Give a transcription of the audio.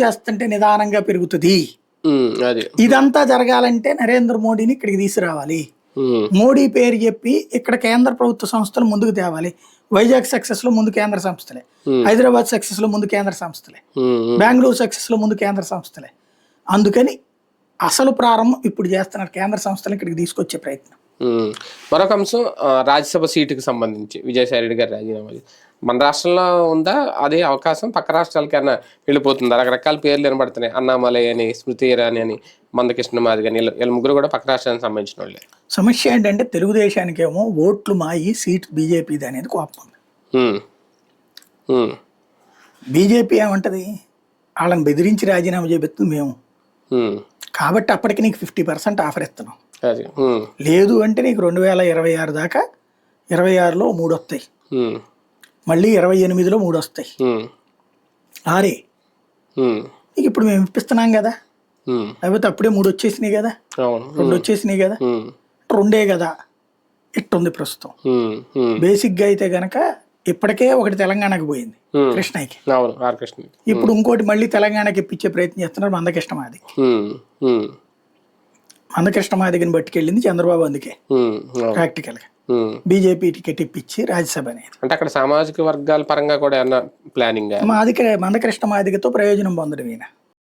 చేస్తుంటే నిదానంగా పెరుగుతుంది. ఇదంతా జరగాలంటే నరేంద్ర మోడీని ఇక్కడికి తీసుకురావాలి. మోడీ పేరు చెప్పి ఇక్కడ కేంద్ర ప్రభుత్వ సంస్థలు ముందుకు తేవాలి. వైజాగ్ సక్సెస్లో ముందు కేంద్ర సంస్థలే. హైదరాబాద్ సక్సెస్లో ముందు కేంద్ర సంస్థలే. బెంగళూరు సక్సెస్లో ముందు కేంద్ర సంస్థలే. అందుకని అసలు ప్రారంభం ఇప్పుడు చేస్తున్నారు కేంద్ర సంస్థలు ఇక్కడికి తీసుకొచ్చే ప్రయత్నం. మరొక అంశం రాజ్యసభ సీటుకి సంబంధించి విజయసాయి రెడ్డి గారి రాజీనామా. మన రాష్ట్రంలో ఉందా? అదే అవకాశం పక్క రాష్ట్రాలకైనా వెళ్ళిపోతుందా? రకరకాల పేర్లు వినబడుతున్నాయి. అన్నామలై అని స్మృతి ఇరానీ అని మందకృష్ణ మాదిగ అని వీళ్ళ ముగ్గురు కూడా పక్క రాష్ట్రానికి సంబంధించిన వాళ్ళే. సమస్య ఏంటంటే తెలుగుదేశానికేమో ఓట్లు మాయి సీట్ బీజేపీది అనేది కోపం. బీజేపీ ఏమంటది? వాళ్ళని బెదిరించి రాజీనామా చేపిస్తుంది మేము. కాబట్టి అప్పటికి నీకు ఫిఫ్టీ పర్సెంట్ ఆఫర్ ఇస్తున్నాం. అది. లేదు అంటే నీకు రెండు వేల ఇరవై ఆరు దాకా ఇరవై ఆరులో మూడు వస్తాయి. మళ్ళీ ఇరవై ఎనిమిదిలో మూడు వస్తాయి. ఆరే. నీకు ఇప్పుడు మేము ఇప్పిస్తున్నాం కదా. లేకపోతే అప్పుడే మూడు వచ్చేసినాయి కదా. రెండు వచ్చేసినాయి కదా. రెండే కదా. ఇట్టుంది ప్రస్తుతం. బేసిక్గా అయితే గనక ఇప్పటికే ఒకటి తెలంగాణకి పోయింది. కృష్ణకి అవును. ఆర్ కృష్ణ ఇప్పుడు ఇంకోటి మళ్ళీ తెలంగాణకి ఇప్పించే ప్రయత్నం చేస్తున్నారు మందకృష్ణ మాది. ఉమ్, మందకృష్ణ మాదిగని పట్టుకెళ్ళింది చంద్రబాబు అందుకే. ప్రాక్టికల్గా. బీజేపీ టికెట్ ఇప్పించి రాజ్యసభ అనేది. అంటే అక్కడ సామాజిక వర్గాల పరంగా కూడా ప్లానింగ్? మాదిక మందకృష్ణ మాదిగతో ప్రయోజనం పొందడం ఈయన.